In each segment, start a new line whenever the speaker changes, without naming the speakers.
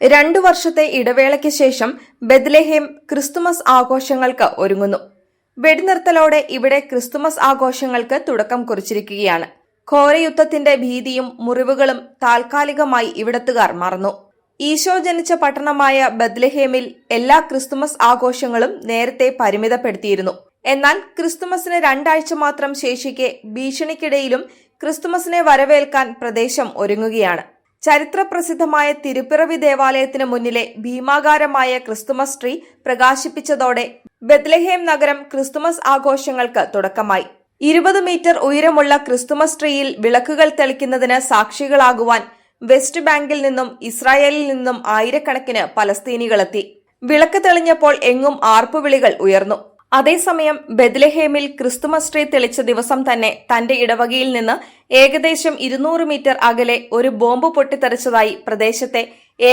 രണ്ടു വർഷത്തെ ഇടവേളയ്ക്ക് ശേഷം ബെദ്ലഹേം ക്രിസ്തുമസ് ആഘോഷങ്ങൾക്ക് ഒരുങ്ങുന്നു. വെടിനിർത്തലോടെ ഇവിടെ ക്രിസ്തുമസ് ആഘോഷങ്ങൾക്ക് തുടക്കം കുറിച്ചിരിക്കുകയാണ്. ഘോരയുദ്ധത്തിന്റെ ഭീതിയും മുറിവുകളും താൽക്കാലികമായി ഇവിടത്തുകാർ മറന്നു. ഈശോ ജനിച്ച പട്ടണമായ ബദ്ലഹേമിൽ എല്ലാ ക്രിസ്തുമസ് ആഘോഷങ്ങളും നേരത്തെ പരിമിതപ്പെടുത്തിയിരുന്നു. എന്നാൽ ക്രിസ്തുമസിന് രണ്ടാഴ്ച മാത്രം ശേഷിക്കെ ഭീഷണിക്കിടയിലും ക്രിസ്തുമസിനെ വരവേൽക്കാൻ പ്രദേശം ഒരുങ്ങുകയാണ്. ചരിത്രപ്രസിദ്ധമായ തിരുപ്പിറവി ദേവാലയത്തിന് മുന്നിലെ ഭീമാകാരമായ ക്രിസ്തുമസ് ട്രീ പ്രകാശിപ്പിച്ചതോടെ ബത്ലഹേം നഗരം ക്രിസ്തുമസ് ആഘോഷങ്ങൾക്ക് തുടക്കമായി. ഇരുപത് മീറ്റർ ഉയരമുള്ള ക്രിസ്തുമസ് ട്രീയിൽ വിളക്കുകൾ തെളിക്കുന്നതിന് സാക്ഷികളാകുവാൻ വെസ്റ്റ് ബാങ്കിൽ നിന്നും ഇസ്രായേലിൽ നിന്നും ആയിരക്കണക്കിന് പലസ്തീനികളെത്തി. വിളക്ക് തെളിഞ്ഞപ്പോൾ എങ്ങും ആർപ്പുവിളികൾ ഉയർന്നു. അതേസമയം ബെദ്ലഹേമിൽ ക്രിസ്തുമസ് ട്രീ തെളിച്ച ദിവസം തന്നെ തന്റെ ഇടവകയിൽ നിന്ന് ഏകദേശം ഇരുന്നൂറ് മീറ്റർ അകലെ ഒരു ബോംബ് പൊട്ടിത്തെറിച്ചതായി പ്രദേശത്തെ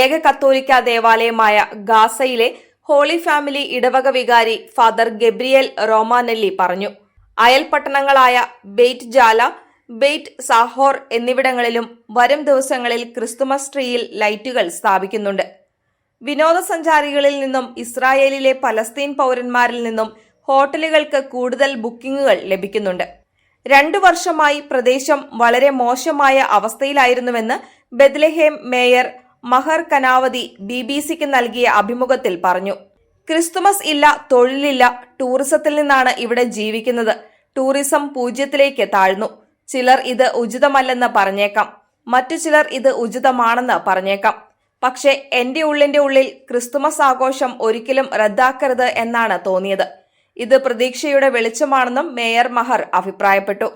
ഏക കത്തോലിക്ക ദേവാലയമായ ഗാസയിലെ ഹോളി ഫാമിലി ഇടവക വികാരി ഫാദർ ഗബ്രിയൽ റോമാനെല്ലി പറഞ്ഞു. അയൽ പട്ടണങ്ങളായ ബെയ്റ്റ് ജാല ബെയ്റ്റ് സാഹോർ എന്നിവിടങ്ങളിലും വരും ദിവസങ്ങളിൽ ക്രിസ്തുമസ് ട്രീയിൽ ലൈറ്റുകൾ സ്ഥാപിക്കുന്നുണ്ട്. വിനോദസഞ്ചാരികളിൽ നിന്നും ഇസ്രായേലിലെ പലസ്തീൻ പൗരന്മാരിൽ നിന്നും ഹോട്ടലുകൾക്ക് കൂടുതൽ ബുക്കിംഗുകൾ ലഭിക്കുന്നുണ്ട്. രണ്ടു വർഷമായി പ്രദേശം വളരെ മോശമായ അവസ്ഥയിലായിരുന്നുവെന്ന് ബെദ്ലഹേം മേയർ മഹർ കനാവതി ബി ബി സിക്ക് നൽകിയ അഭിമുഖത്തിൽ പറഞ്ഞു. ക്രിസ്തുമസ് ഇല്ല തൊഴിലില്ല ടൂറിസത്തിൽ നിന്നാണ് ഇവിടെ ജീവിക്കുന്നത്. ടൂറിസം പൂജ്യത്തിലേക്ക് താഴ്ന്നു. ചിലർ ഇത് ഉചിതമല്ലെന്ന് പറഞ്ഞേക്കാം. മറ്റു ചിലർ ഇത് ഉചിതമാണെന്ന് പറഞ്ഞേക്കാം. പക്ഷേ എന്റെ ഉള്ളിന്റെ ഉള്ളിൽ ക്രിസ്തുമസ് ആഘോഷം ഒരിക്കലും റദ്ദാക്കരുത് എന്നാണ് തോന്നിയത്. ഇത് പ്രതീക്ഷയുടെ വെളിച്ചമാണെന്നും മേയർ മഹർ അഭിപ്രായപ്പെട്ടു.